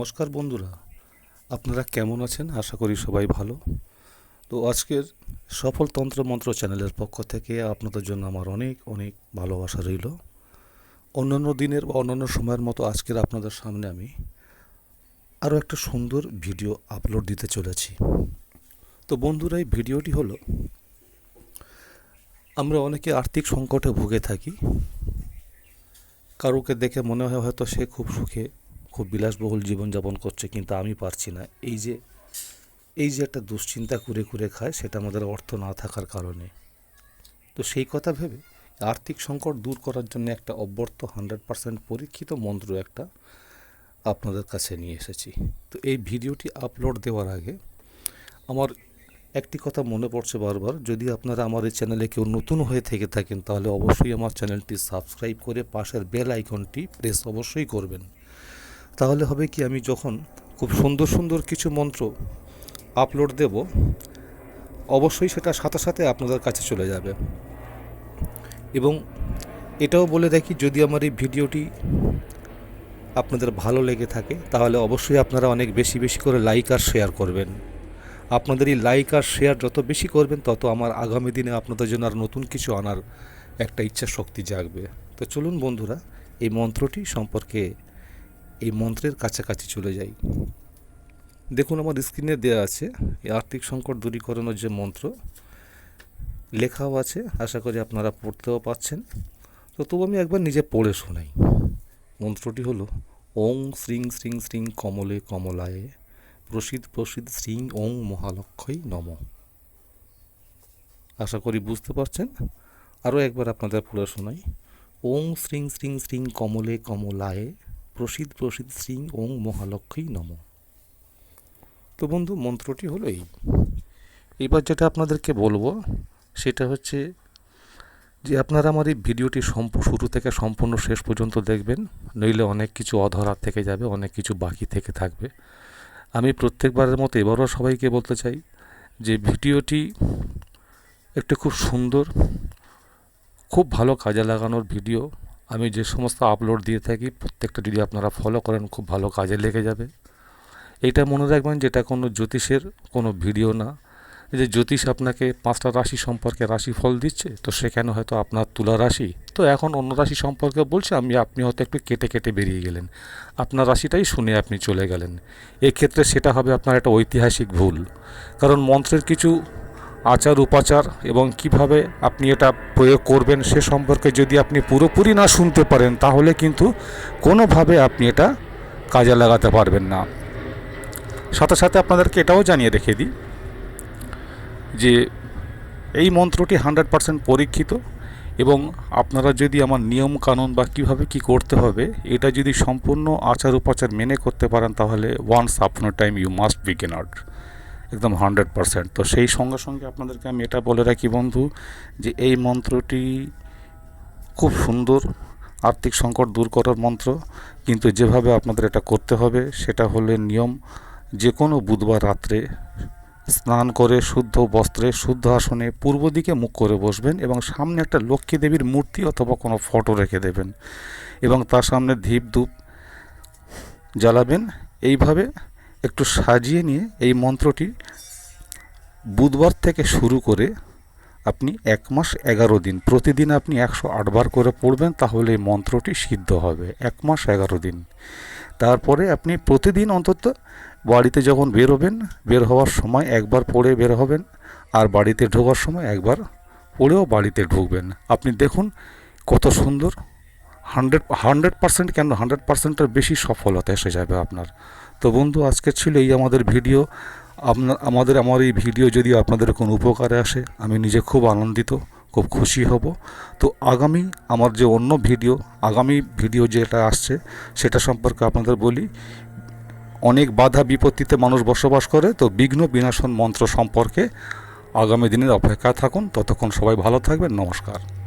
নমস্কার বন্ধুরা, আপনারা কেমন আছেন? আশা করি সবাই ভালো। তো আজকের সফল তন্ত্র মন্ত্র চ্যানেলের পক্ষ থেকে আপনাদের জন্য আমার অনেক অনেক ভালোবাসা রইল। অন্যান্য দিনের বা অন্যান্য সময়ের মতো আজকের আপনাদের সামনে আমি আরও একটা সুন্দর ভিডিও আপলোড দিতে চলেছি। তো বন্ধুরা, এই ভিডিওটি হলো, আমরা অনেকে আর্থিক সংকটে ভুগে থাকি। কারোকে দেখে মনে হয় হয়তো সে খুব সুখে খুব বিলাসবহুল জীবনযাপন করছে, কিন্তু আমি পারছি না। এই যে এই যে একটা দুশ্চিন্তা করে করে খায়, সেটা আমাদের অর্থ না থাকার কারণে। তো সেই কথা ভেবে আর্থিক সংকট দূর করার জন্য একটা অব্যর্থ হান্ড্রেড পার্সেন্ট পরীক্ষিত মন্ত্র একটা আপনাদের কাছে নিয়ে এসেছি। তো এই ভিডিওটি আপলোড দেওয়ার আগে আমার একটি কথা মনে পড়ছে বারবার, যদি আপনারা আমার এই চ্যানেলে কেউ নতুন হয়ে থেকে থাকেন, তাহলে অবশ্যই আমার চ্যানেলটি সাবস্ক্রাইব করে পাশের বেল আইকনটি প্রেস অবশ্যই করবেন। তাহলে হবে কি আমি যখন খুব সুন্দর সুন্দর কিছু মন্ত্র আপলোড দেব, অবশ্যই সেটা সাথে সাথে আপনাদের কাছে চলে যাবে। এবং এটাও বলে দেখি যদি আমার এই ভিডিওটি আপনাদের ভালো লেগে থাকে, তাহলে অবশ্যই আপনারা অনেক বেশি বেশি করে লাইক আর শেয়ার করবেন। আপনাদের এই লাইক আর শেয়ার যত বেশি করবেন, তত আমার আগামী দিনে আপনাদের জন্য আর নতুন কিছু আনার একটা ইচ্ছা শক্তি জাগবে। তো চলুন বন্ধুরা, এই মন্ত্রটি সম্পর্কে এই মন্ত্রের কাছাকাছি চলে যাই। দেখুন আমার স্ক্রিনে দেওয়া আছে, এই আর্থিক সংকট দূরীকরণের যে মন্ত্র, লেখাও আছে, আশা করি আপনারা পড়তেও পাচ্ছেন। তো তবু আমি একবার নিজে পড়ে শোনাই। মন্ত্রটি হলো, ওং শ্রিং শ্রিং শ্রিং কমলে কমলায়ে, প্রসিদ্ধ প্রসিদ্ধ শ্রিং ওং মহালক্ষই নম। আশা করি বুঝতে পারছেন। আরও একবার আপনাদের পড়ে শোনাই, ওং শ্রিং শ্রিং শ্রিং কমলে কমলায়ে প্রসিদ্ধ প্রসিদ্ধ শ্রিং ওং মহালক্ষই নম। তো বন্ধু, মন্ত্রটি হলো এই। এবার যেটা আপনাদেরকে বলব, সেটা হচ্ছে যে আপনারা আমার এই ভিডিওটি শুরু থেকে সম্পূর্ণ শেষ পর্যন্ত দেখবেন, নইলে অনেক কিছু অধরা থেকে যাবে, অনেক কিছু বাকি থেকে থাকবে। আমি প্রত্যেকবারের মতো এবারও সবাইকে বলতে চাই যে ভিডিওটি একটি খুব সুন্দর, খুব ভালো কাজে লাগানোর ভিডিও আমি যে সমস্ত আপলোড দিয়ে থাকি, প্রত্যেকটা যদি আপনারা ফলো করেন, খুব ভালো কাজে লেগে যাবে। এটা মনে রাখবেন যেটা কোনো জ্যোতিষের কোনো ভিডিও না। যে জ্যোতিষ আপনাকে পাঁচটা রাশি সম্পর্কে রাশি ফল দিচ্ছে, তো সেখানে হয়তো আপনার তুলা রাশি? তো এখন অন্য রাশি সম্পর্কে বলছে, আমি, আপনি হয়তো একটু কেটে কেটে বেরিয়ে গেলেন। আপনার রাশিটাই শুনে আপনি চলে গেলেন। এক্ষেত্রে সেটা হবে আপনার একটা ঐতিহাসিক ভুল। কারণ মন্ত্রের কিছু আচার, উপাচার এবং কীভাবে আপনি এটা প্রয়োগ করবেন সে সম্পর্কে যদি আপনি পুরোপুরি না শুনতে পারেন, তাহলে কিন্তু কোনোভাবে আপনি এটা কাজে লাগাতে পারবেন না। সাথে সাথে আপনাদেরকে এটাও জানিয়ে রেখে দিই যে এই মন্ত্রটি হান্ড্রেড পারসেন্ট পরীক্ষিত এবং আপনারা যদি আমার নিয়ম কানুন বা কীভাবে কি করতে হবে, এটা যদি সম্পূর্ণ আচার, উপাচার মেনে করতে পারেন, তাহলে ওয়ান্স আপনার time you must begin out একদম হান্ড্রেড পারসেন্ট। তো সেই সঙ্গে সঙ্গে আপনাদেরকে আমি এটা বলে রাখি বন্ধু, যে এই মন্ত্রটি খুব সুন্দর, আর্থিক সংকট দূর করার মন্ত্র, কিন্তু যেভাবে আপনাদের এটা করতে হবে, সেটা হলে নিয়ম যে কোনো বুধবার রাত্রে স্নান করে, শুদ্ধ বস্ত্রে, শুদ্ধ আসনে, পূর্ব দিকে মুখ করে বসবেন এবং সামনে একটা লক্ষ্মী দেবীর মূর্তি অথবা কোনো ফটো রেখে দেবেন এবং তার সামনে ধীপ ধূপ জ্বালাবেন। এইভাবে একটু সাজিয়ে নিয়ে এই মন্ত্রটি বুধবার থেকে শুরু করে আপনি এক মাস এগারো দিন, প্রতিদিন আপনি একশো আটবার করে পড়বেন, তাহলে এই মন্ত্রটি সিদ্ধ হবে। এক মাস এগারো দিন। তারপরে আপনি প্রতিদিন অন্তত বাড়িতে যখন বেরোবেন, বের হওয়ার সময় একবার পড়ে বের হবেন, আর বাড়িতে ঢোকার সময় একবার পড়েও বাড়িতে ঢুকবেন। আপনি দেখুন কত সুন্দর। হান্ড্রেড হান্ড্রেড পার্সেন্ট কেন? হান্ড্রেড পার্সেন্টের বেশি সফলতা এসে যাবে আপনার। তো বন্ধু আজকে ছিল এই আমাদের ভিডিও। আপনার, আমাদের, আমার এই ভিডিও যদি আপনাদের কোনো উপকারে আসে, আমি নিজে খুব আনন্দিত, খুব খুশি হব। তো আগামী আমার যে অন্য ভিডিও, আগামী ভিডিও যেটা আসছে, সেটা সম্পর্কে আপনাদের বলি, অনেক বাধা বিপত্তিতে মানুষ বসবাস করে, তো বিঘ্ন বিনাশন মন্ত্র সম্পর্কে আগামী দিনের অপেক্ষা থাকুন। ততক্ষণ সবাই ভালো থাকবেন, নমস্কার।